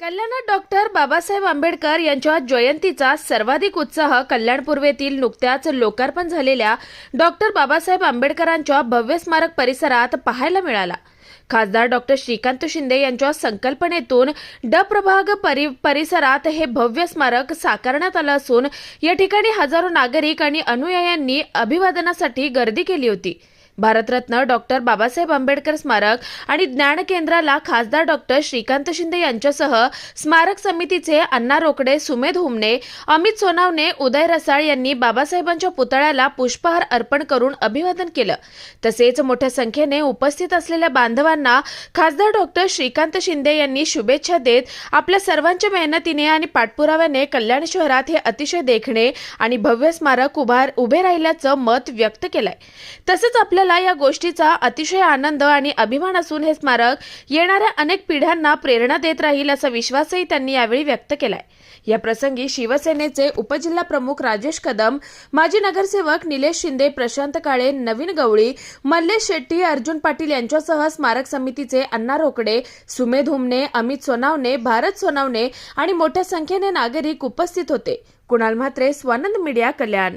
कल्याणात डॉक्टर बाबासाहेब आंबेडकर यांच्या जयंतीचा सर्वाधिक उत्साह कल्याण पूर्वेतील नुकत्याच लोकार्पण झालेल्या डॉक्टर बाबासाहेब आंबेडकरांच्या भव्य स्मारक परिसरात पाहायला मिळाला. खासदार डॉक्टर श्रीकांत शिंदे यांच्या संकल्पनेतून ड प्रभाग परि परिसरात हे भव्य स्मारक साकारण्यात आलं असून या ठिकाणी हजारो नागरिक आणि अनुयायांनी अभिवादनासाठी गर्दी केली होती. भारतरत्न डॉक्टर बाबासाहेब आंबेडकर स्मारक आणि ज्ञान केंद्राला खासदार डॉक्टर श्रीकांत शिंदे यांच्यासह स्मारक समितीचे अण्णा रोकडे सुमेध हुमने अमित सोनावणे उदय रसाळ यांनी बाबासाहेबांच्या पुतळ्याला पुष्पहार अर्पण करून अभिवादन केलं. तसेच मोठ्या संख्येने उपस्थित असलेल्या बांधवांना खासदार डॉक्टर श्रीकांत शिंदे यांनी शुभेच्छा देत आपल्या सर्वांच्या मेहनतीने आणि पाठपुराव्याने कल्याण शहरात हे अतिशय देखणे आणि भव्य स्मारक उभार उभे राहिल्याचं मत व्यक्त केलंय. तसंच आपल्याला या गोष्टीचा अतिशय आनंद आणि अभिमान असून हे स्मारक येणाऱ्या अनेक पिढ्यांना प्रेरणा देत राहील असा विश्वासही त्यांनी यावेळी व्यक्त केलाय. या प्रसंगी शिवसेनेचे उपजिल्हा प्रमुख राजेश कदम माजी नगरसेवक निलेश शिंदे प्रशांत काळे नवीन गवळी मल्लेश शेट्टी अर्जुन पाटील यांच्यासह स्मारक समितीचे अण्णा रोकडे सुमेध हुमने अमित सोनावणे भारत सोनावणे आणि मोठ्या संख्येने नागरिक उपस्थित होते. कुणाल म्हात्रे स्वानंद मीडिया कल्याण.